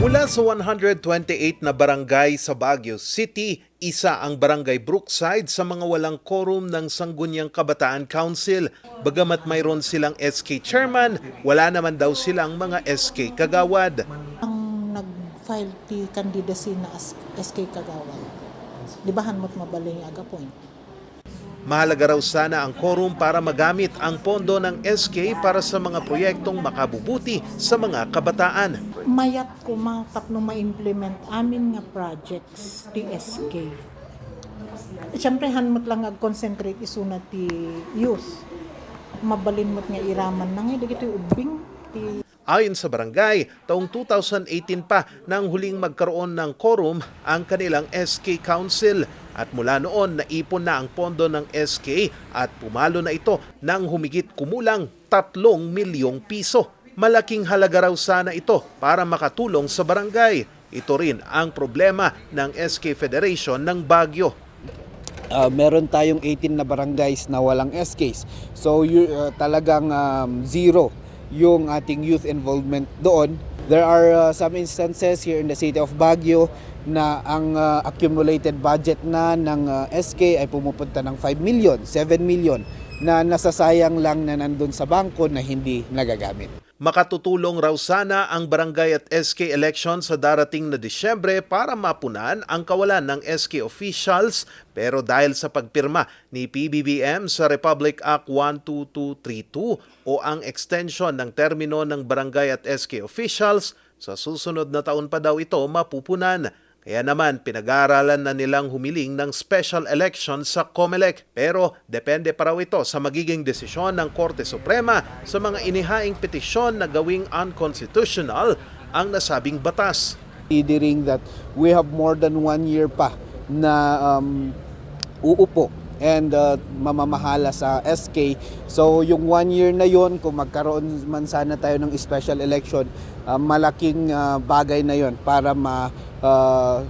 Mula sa 128 na barangay sa Baguio City, isa ang barangay Brookside sa mga walang quorum ng Sangguniang Kabataan Council. Bagamat mayroon silang SK chairman, wala naman daw silang mga SK kagawad. ang nag-file ti candidacy na SK Kagawan. Libahan mo't mabaling aga point. Mahalaga raw sana ang quorum para magamit ang pondo ng SK para sa mga proyektong makabubuti sa mga kabataan. Mayat ko matapno ma-implement amin nga projects ti SK. Siyempre, hanmot lang ag-concentrate isuna ti youth. Mabalin mo't nga iraman na nga, dagiti ubing ti Ayon sa barangay, taong 2018 pa nang huling magkaroon ng quorum ang kanilang SK Council at mula noon naipon na ang pondo ng SK at pumalo na ito ng humigit kumulang 3 milyong piso. Malaking halaga raw sana ito para makatulong sa barangay. Ito rin ang problema ng SK Federation ng Baguio. Uh, meron tayong 18 na barangays na walang SKs. So uh, talagang um, zero yung ating youth involvement doon. There are uh, some instances here in the city of Baguio na ang uh, accumulated budget na ng uh, SK ay pumupunta ng 5 million, 7 million na nasasayang lang na nandun sa bangko na hindi nagagamit. Makatutulong raw sana ang barangay at SK election sa darating na Disyembre para mapunan ang kawalan ng SK officials pero dahil sa pagpirma ni PBBM sa Republic Act 12232 o ang extension ng termino ng barangay at SK officials, sa susunod na taon pa daw ito mapupunan. Kaya naman pinag-aaralan na nilang humiling ng special election sa COMELEC pero depende pa raw ito sa magiging desisyon ng Korte Suprema sa mga inihaing petisyon na gawing unconstitutional ang nasabing batas. considering that we have more than one year pa na um, uupo and uh, mamamahala sa SK. So yung one year na yon kung magkaroon man sana tayo ng special election, uh, malaking uh, bagay na yon para ma, uh,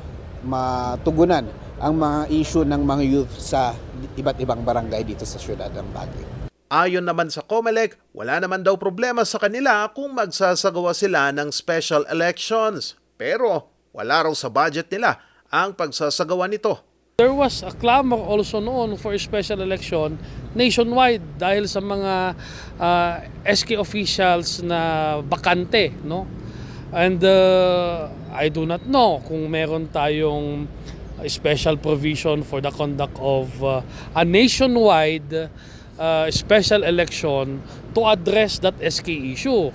matugunan ang mga issue ng mga youth sa iba't ibang barangay dito sa syudad ng Baguio. Ayon naman sa COMELEC, wala naman daw problema sa kanila kung magsasagawa sila ng special elections. Pero wala raw sa budget nila ang pagsasagawa nito. There was a clamor also noon for a special election nationwide dahil sa mga uh, SK officials na bakante, no? And uh, I do not know kung meron tayong special provision for the conduct of uh, a nationwide uh, special election to address that SK issue.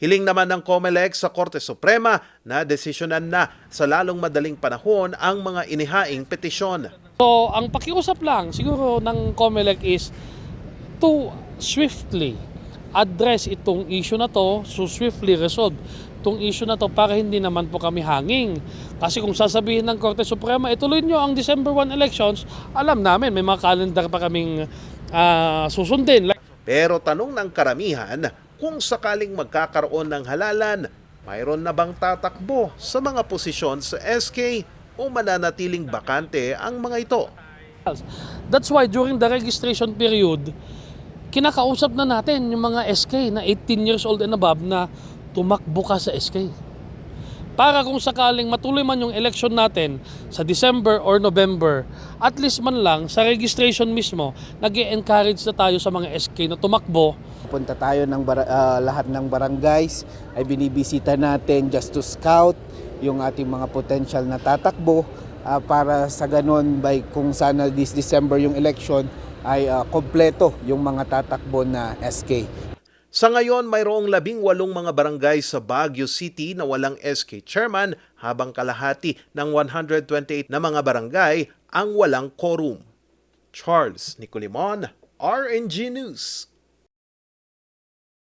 Hiling naman ng COMELEC sa Korte Suprema na desisyonan na sa lalong madaling panahon ang mga inihaing petisyon. So, ang pakiusap lang siguro ng COMELEC is to swiftly address itong issue na to, so swiftly resolve itong issue na to para hindi naman po kami hanging. Kasi kung sasabihin ng Korte Suprema, ituloy nyo ang December 1 elections, alam namin, may mga calendar pa kaming ah, susundin. Pero tanong ng karamihan, kung sakaling magkakaroon ng halalan, mayroon na bang tatakbo sa mga posisyon sa SK o mananatiling bakante ang mga ito? That's why during the registration period, kinakausap na natin yung mga SK na 18 years old and above na tumakbo ka sa SK. Para kung sakaling matuloy man yung election natin sa December or November, at least man lang sa registration mismo, nag encourage na tayo sa mga SK na tumakbo Punta tayo ng bara- ah, lahat ng barangays ay binibisita natin just to scout yung ating mga potential na tatakbo ah, para sa ganun by kung sana this December yung election ay ah, kompleto yung mga tatakbo na SK. Sa ngayon, mayroong labing walong mga barangay sa Baguio City na walang SK chairman habang kalahati ng 128 na mga barangay ang walang quorum. Charles Nicolimon, RNG News.